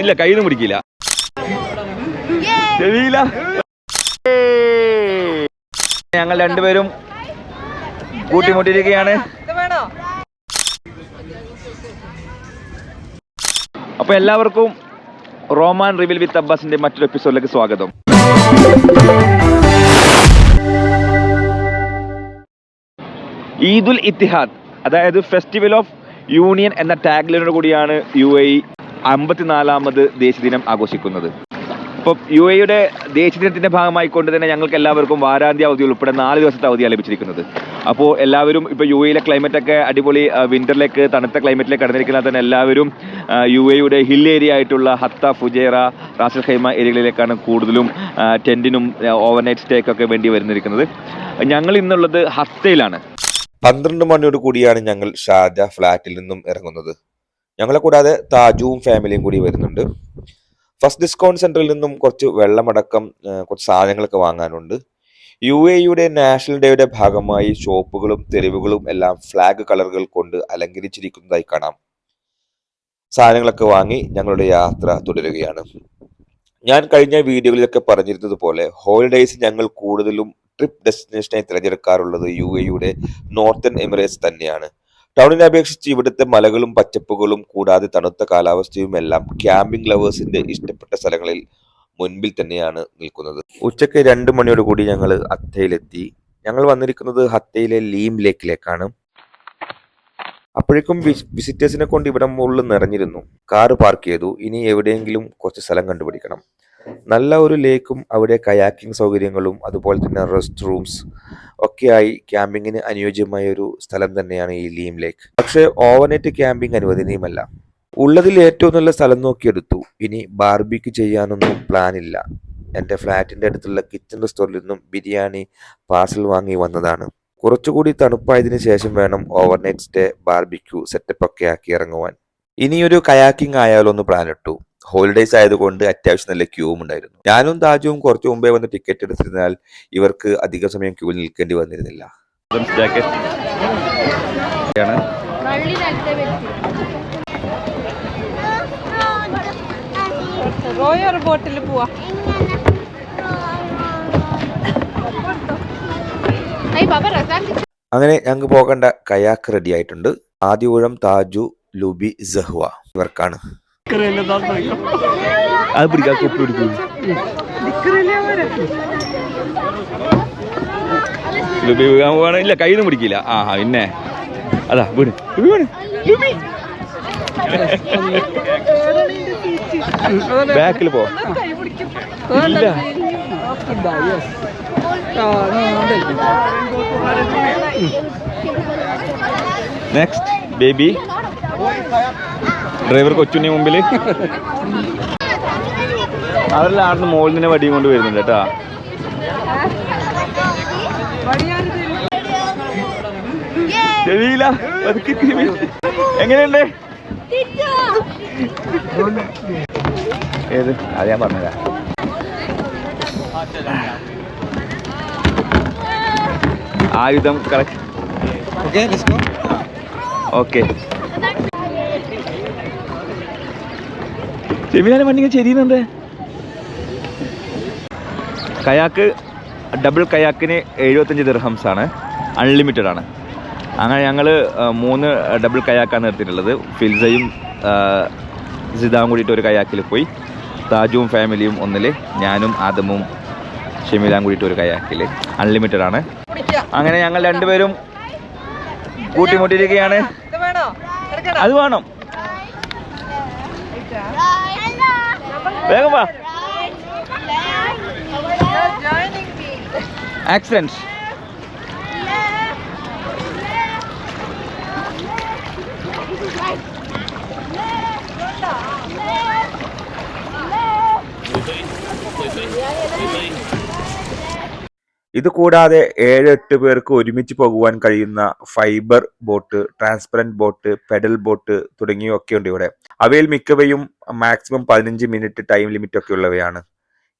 ഇല്ല കയ്യിൽ പിടിക്കില്ല. ചെവിയില്ല ഞങ്ങൾ രണ്ടുപേരും കൂട്ടിമുട്ടിയിരിക്കുകയാണ്. അപ്പൊ എല്ലാവർക്കും റോമാൻ റിവിൽ വിത്ത് അബ്ബാസിന്റെ മറ്റൊരു എപ്പിസോഡിലേക്ക് സ്വാഗതം. ഈദുൽ ഇത്തിഹാദ് അതായത് ഫെസ്റ്റിവൽ ഓഫ് യൂണിയൻ എന്ന ടാഗ്ലൈനോട് കൂടിയാണ് യു എ അമ്പത്തിനാലാമത് ദേശീയ ദിനം ആഘോഷിക്കുന്നത്. അപ്പോൾ യു എയുടെ ദേശീയ ദിനത്തിന്റെ ഭാഗമായിക്കൊണ്ട് തന്നെ ഞങ്ങൾക്ക് എല്ലാവർക്കും വാരാന്ത്യ അവധി ഉൾപ്പെടെ നാല് ദിവസത്തെ അവധിയാണ് ലഭിച്ചിരിക്കുന്നത് അപ്പോൾ എല്ലാവരും ഇപ്പോൾ യു എയിലെ ക്ലൈമറ്റൊക്കെ അടിപൊളി വിന്ററിലേക്ക് തണുത്ത ക്ലൈമറ്റിലേക്ക് കടന്നിരിക്കുന്ന തന്നെ എല്ലാവരും യു എയുടെ ഹിൽ ഏരിയ ആയിട്ടുള്ള ഹത്ത ഫുജേറ റാസൽ ഖൈമ ഏരിയകളിലേക്കാണ് കൂടുതലും ടെന്റിനും ഓവർനൈറ്റ് സ്റ്റേക്കൊക്കെ വേണ്ടി വരുന്നിരിക്കുന്നത്. ഞങ്ങൾ ഇന്നുള്ളത് ഹത്തയിലാണ്. പന്ത്രണ്ട് മണിയോട് കൂടിയാണ് ഞങ്ങൾ ഷാർജ ഫ്ലാറ്റിൽ നിന്നും ഇറങ്ങുന്നത്. ഞങ്ങളെ കൂടാതെ താജുവും ഫാമിലിയും കൂടി വരുന്നുണ്ട്. ഫസ്റ്റ് ഡിസ്കൗണ്ട് സെന്ററിൽ നിന്നും കുറച്ച് വെള്ളമടക്കം കുറച്ച് സാധനങ്ങളൊക്കെ വാങ്ങാനുണ്ട്. യു യുടെ നാഷണൽ ഡേയുടെ ഭാഗമായി ഷോപ്പുകളും തെരുവുകളും എല്ലാം ഫ്ലാഗ് കളറുകൾ കൊണ്ട് അലങ്കരിച്ചിരിക്കുന്നതായി കാണാം. സാധനങ്ങളൊക്കെ വാങ്ങി ഞങ്ങളുടെ യാത്ര തുടരുകയാണ്. ഞാൻ കഴിഞ്ഞ വീഡിയോകളിലൊക്കെ പറഞ്ഞിരുന്നത് പോലെ ഹോളിഡേയ്സ് ഞങ്ങൾ കൂടുതലും ട്രിപ്പ് ഡെസ്റ്റിനേഷനായി തിരഞ്ഞെടുക്കാറുള്ളത് യു എയുടെ നോർത്തേൺ എമിറേറ്റ്സ് തന്നെയാണ്. ടൗണിനെ അപേക്ഷിച്ച് ഇവിടുത്തെ മലകളും പച്ചപ്പുകളും കൂടാതെ തണുത്ത കാലാവസ്ഥയും എല്ലാം ക്യാമ്പിംഗ് ലവേഴ്സിന്റെ ഇഷ്ടപ്പെട്ട സ്ഥലങ്ങളിൽ മുൻപിൽ തന്നെയാണ് നിൽക്കുന്നത്. ഉച്ചയ്ക്ക് രണ്ട് മണിയോട് കൂടി ഞങ്ങൾ ഹത്തയിലെത്തി ഞങ്ങൾ വന്നിരിക്കുന്നത് ഹത്തയിലെ ലീം ലേക്കിലേക്കാണ്. അപ്പോഴേക്കും വിസിറ്റേഴ്സിനെ കൊണ്ട് ഇവിടെ മുകളിൽ നിറഞ്ഞിരുന്നു. കാറ് പാർക്ക് ചെയ്തു. ഇനി എവിടെയെങ്കിലും കുറച്ച് സ്ഥലം കണ്ടുപിടിക്കണം. നല്ല ഒരു ലേക്കും അവിടെ കയാക്കിംഗ് സൗകര്യങ്ങളും അതുപോലെ തന്നെ റെസ്റ്റ് റൂംസ് ഒക്കെയായി ക്യാമ്പിങ്ങിന് അനുയോജ്യമായ ഒരു സ്ഥലം തന്നെയാണ് ഈ ലീം ലേക്ക്. പക്ഷേ ഓവർനൈറ്റ് ക്യാമ്പിംഗ് അനുവദനീയമല്ല. ഉള്ളതിൽ ഏറ്റവും നല്ല സ്ഥലം നോക്കിയെടുത്തു. ഇനി ബാർബിക്ക് ചെയ്യാനൊന്നും പ്ലാൻ ഇല്ല. എന്റെ ഫ്ലാറ്റിന്റെ അടുത്തുള്ള കിച്ചൺ റെസ്റ്റോറന്റിൽ നിന്നും ബിരിയാണി പാർസൽ വാങ്ങി വന്നതാണ്. കുറച്ചുകൂടി തണുപ്പായതിനു ശേഷം വേണം ഓവർനൈറ്റ് സ്റ്റേ ബാർബിക്യൂ സെറ്റപ്പ് ഒക്കെ ആക്കി ഇറങ്ങുവാൻ. ഇനിയൊരു കയാക്കിംഗ് ആയാലോ ഒന്ന് പ്ലാൻ ഇട്ടു. ഹോളിഡേയ്സ് ആയതുകൊണ്ട് അത്യാവശ്യം നല്ല ക്യൂവും ഉണ്ടായിരുന്നു. ഞാനും താജുവും കുറച്ചു മുമ്പേ വന്ന് ടിക്കറ്റ് എടുത്തിരുന്നാൽ ഇവർക്ക് അധിക സമയം ക്യൂവിൽ നിൽക്കേണ്ടി വന്നിരുന്നില്ല. റോയർ ബോട്ടിൽ പോവാ. അങ്ങനെ ഞങ്ങൾക്ക് പോകേണ്ട കയാക്ക് റെഡി ആയിട്ടുണ്ട്. ആദ്യ ഊഴം താജു ലുബി സഹ്വ ഇവർക്കാണ്. ലുബി ഇല്ല കയ്യിൽ നിന്ന് പിടിക്കില്ല. ആ പിന്നെ. അതാ വീണ് ലുബി വീണ് ലുബി. ബാക്കിൽ പോ. ഇല്ല. നെക്സ്റ്റ് ബേബി ഡ്രൈവർ കൊച്ചുണ്ണി മുമ്പിൽ അവരെല്ലാം ആടുന്ന് മുകളിൽ തന്നെ വടിയും കൊണ്ട് വരുന്നുണ്ട് കേട്ടാ. ചെവിയില്ല എങ്ങനെയുണ്ട്? ഏത്? അത് ഞാൻ പറഞ്ഞതാ ആയുധം കളക്ട് ഓക്കെ ചെവിനാണ് വണ്ടി ചെരിയുന്നുണ്ട് കയാക്ക് ഡബിൾ കയാക്കിന് എഴുപത്തഞ്ച് ദിർഹംസ് ആണ് അൺലിമിറ്റഡ് ആണ്. അങ്ങനെ ഞങ്ങൾ മൂന്ന് ഡബിൾ കയാക്കാണ് നിർത്തിയിട്ടുള്ളത്. ഫിൽസയും സിദാവും കൂടിയിട്ട് ഒരു കയാക്കിൽ പോയി. താജുവും ഫാമിലിയും ഒന്നിൽ ഞാനും ആദമും ഷെമിലാം കൂടിയിട്ട് ഒരു കയാക്കിൽ അൺലിമിറ്റഡ് ആണ്. അങ്ങനെ ഞങ്ങൾ രണ്ടുപേരും കൂട്ടിമുട്ടിയിരിക്കുകയാണ്. അത് വേണം. വേഗം വാ. ജോയിനിങ് ഇത് കൂടാതെ ഏഴ് എട്ട് പേർക്ക് ഒരുമിച്ച് പോകുവാൻ കഴിയുന്ന fibre boat transparent boat pedal boat തുടങ്ങിയൊക്കെ ഉണ്ട് ഇവിടെ. അവയിൽ മിക്കവയും മാക്സിമം പതിനഞ്ച് മിനിറ്റ് ടൈം ലിമിറ്റ് ഒക്കെ ഉള്ളവയാണ്.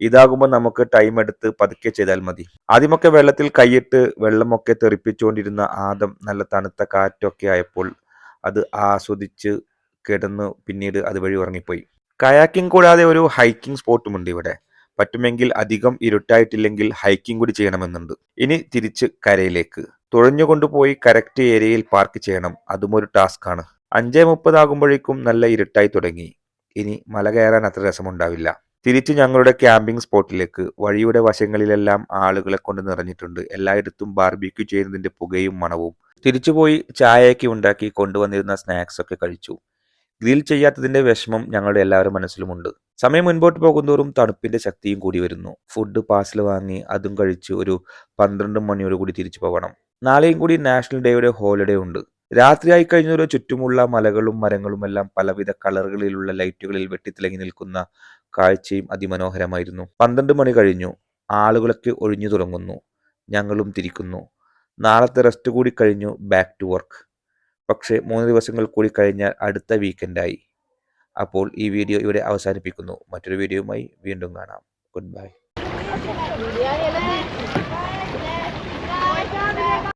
ഇതാകുമ്പോൾ നമുക്ക് ടൈം എടുത്ത് പതുക്കെ ചെയ്താൽ മതി. ആദ്യമൊക്കെ വെള്ളത്തിൽ കൈയിട്ട് വെള്ളമൊക്കെ തെറിപ്പിച്ചുകൊണ്ടിരുന്ന ആദം നല്ല തണുത്ത കാറ്റൊക്കെ ആയപ്പോൾ അത് ആസ്വദിച്ച് കിടന്ന് പിന്നീട് അതുവഴി ഉറങ്ങിപ്പോയി. കയാക്കിംഗ് കൂടാതെ ഒരു ഹൈക്കിംഗ് സ്പോട്ടുമുണ്ട് ഇവിടെ. പറ്റുമെങ്കിൽ അധികം ഇരുട്ടായിട്ടില്ലെങ്കിൽ ഹൈക്കിംഗ് കൂടി ചെയ്യണമെന്നുണ്ട്. ഇനി തിരിച്ച് കരയിലേക്ക്. തുഴഞ്ഞുകൊണ്ടുപോയി കറക്റ്റ് ഏരിയയിൽ പാർക്ക് ചെയ്യണം. അതും ഒരു ടാസ്ക് ആണ്. അഞ്ചേ മുപ്പതാകുമ്പോഴേക്കും നല്ല ഇരുട്ടായി തുടങ്ങി. ഇനി മല കയറാൻ അത്ര രസമുണ്ടാവില്ല. തിരിച്ച് ഞങ്ങളുടെ ക്യാമ്പിംഗ് സ്പോട്ടിലേക്ക് വഴിയുടെ വശങ്ങളിലെല്ലാം ആളുകളെ കൊണ്ട് നിറഞ്ഞിട്ടുണ്ട്. എല്ലായിടത്തും ബാർബിക്യൂ ചെയ്യുന്നതിന്റെ പുകയും മണവും. തിരിച്ചുപോയി ചായയൊക്കെ ഉണ്ടാക്കി കൊണ്ടുവന്നിരുന്ന സ്നാക്സ് ഒക്കെ കഴിച്ചു. ഗ്രിൽ ചെയ്യാത്തതിന്റെ വിഷമം ഞങ്ങളുടെ എല്ലാവരും മനസ്സിലുമുണ്ട്. സമയം മുൻപോട്ട് പോകുന്തോറും തണുപ്പിന്റെ ശക്തിയും കൂടി വരുന്നു. ഫുഡ് പാസിൽ വാങ്ങി അതും കഴിച്ച് ഒരു പന്ത്രണ്ട് മണിയോട് കൂടി തിരിച്ചു പോകണം. നാളെയും കൂടി നാഷണൽ ഡേയുടെ ഹോളിഡേ ഉണ്ട്. രാത്രിയായി കഴിഞ്ഞൊരു ചുറ്റുമുള്ള മലകളും മരങ്ങളും എല്ലാം പലവിധ കളറുകളിലുള്ള ലൈറ്റുകളിൽ വെട്ടിത്തിളങ്ങി നിൽക്കുന്ന കാഴ്ചയും അതിമനോഹരമായിരുന്നു. പന്ത്രണ്ട് മണി കഴിഞ്ഞു. ആളുകളൊക്കെ ഒഴിഞ്ഞു തുടങ്ങുന്നു. ഞങ്ങളും തിരിക്കുന്നു. നാളത്തെ റെസ്റ്റ് കൂടി കഴിഞ്ഞു. ബാക്ക് ടു വർക്ക് പക്ഷേ മൂന്ന് ദിവസങ്ങൾ കൂടി കഴിഞ്ഞാൽ അടുത്ത വീക്കെൻഡായി അപ്പോൾ ഈ വീഡിയോ ഇവിടെ അവസാനിപ്പിക്കുന്നു. മറ്റൊരു വീഡിയോയുമായി വീണ്ടും കാണാം. Good bye